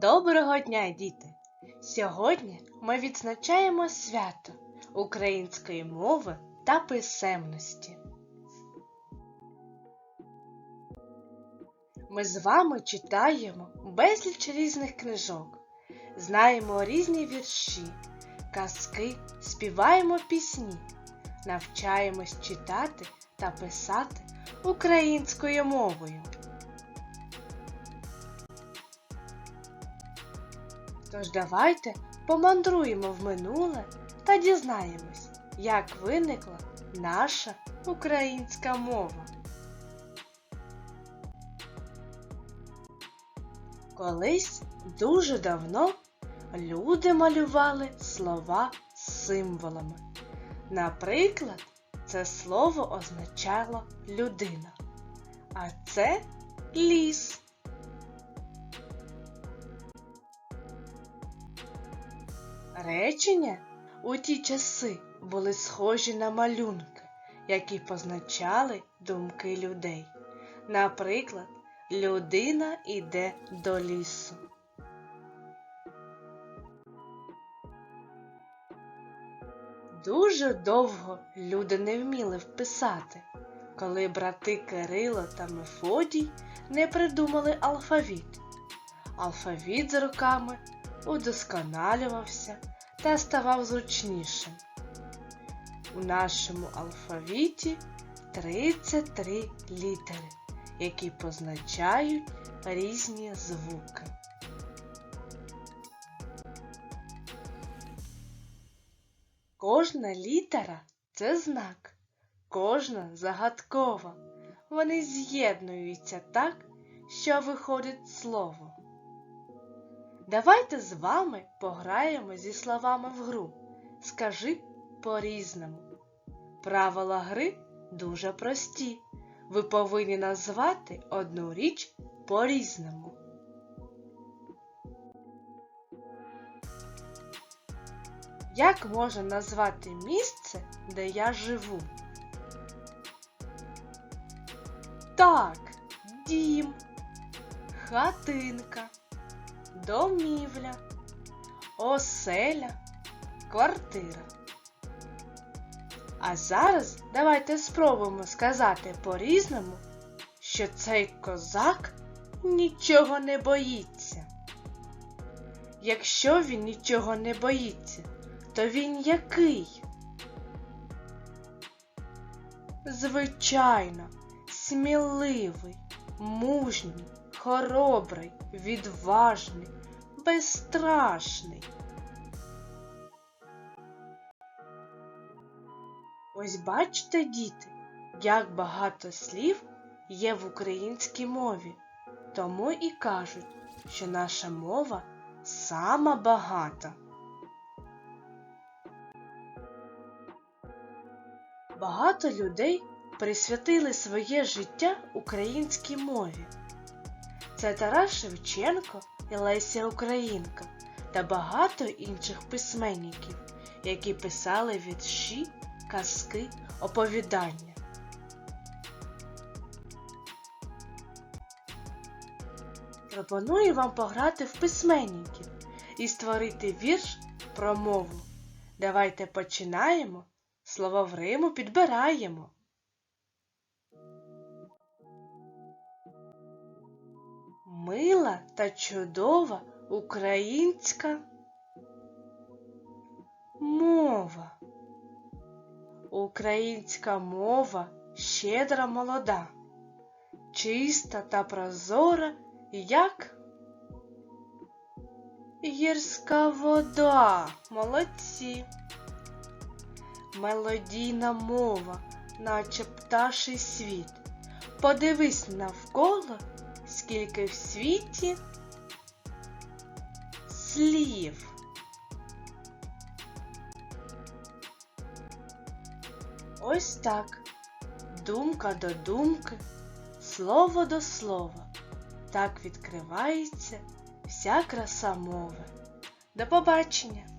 Доброго дня, діти! Сьогодні ми відзначаємо свято української мови та писемності. Ми з вами читаємо безліч різних книжок, знаємо різні вірші, казки, співаємо пісні, навчаємось читати та писати українською мовою. Тож давайте помандруємо в минуле та дізнаємось, як виникла наша українська мова. Колись дуже давно люди малювали слова з символами. Наприклад, це слово означало людина, а це ліс. Речення у ті часи були схожі на малюнки, які позначали думки людей. Наприклад, людина йде до лісу. Дуже довго люди не вміли вписати, коли брати Кирило та Мефодій не придумали алфавіт. Алфавіт з роками удосконалювався та ставав зручнішим. У нашому алфавіті 33 літери, які позначають різні звуки. Кожна літера це знак, кожна загадкова. Вони з'єднуються так, що виходить слово. Давайте з вами пограємо зі словами в гру. Скажи по-різному. Правила гри дуже прості. Ви повинні назвати одну річ по-різному. Як можна назвати місце, де я живу? Так, дім, хатинка домівля, оселя, квартира. А зараз давайте спробуємо сказати по-різному, що цей козак нічого не боїться. Якщо він нічого не боїться, то він який? Звичайно, сміливий, мужній, хоробрий, відважний, безстрашний. Ось бачите, діти, як багато слів є в українській мові, тому і кажуть, що наша мова сама багата. Багато людей присвятили своє життя українській мові. Це Тарас Шевченко і Леся Українка та багато інших письменників, які писали вірші, казки, оповідання. Пропоную вам пограти в письменників і створити вірш про мову. Давайте починаємо. Слово в Риму підбираємо. Мила та чудова українська мова. Українська мова щедра молода, чиста та прозора, як гірська вода, молодці, мелодійна мова, наче пташий світ. Подивись навколо скільки в світі слів. Ось так, думка до думки, слово до слова. Так відкривається вся краса мови. До побачення!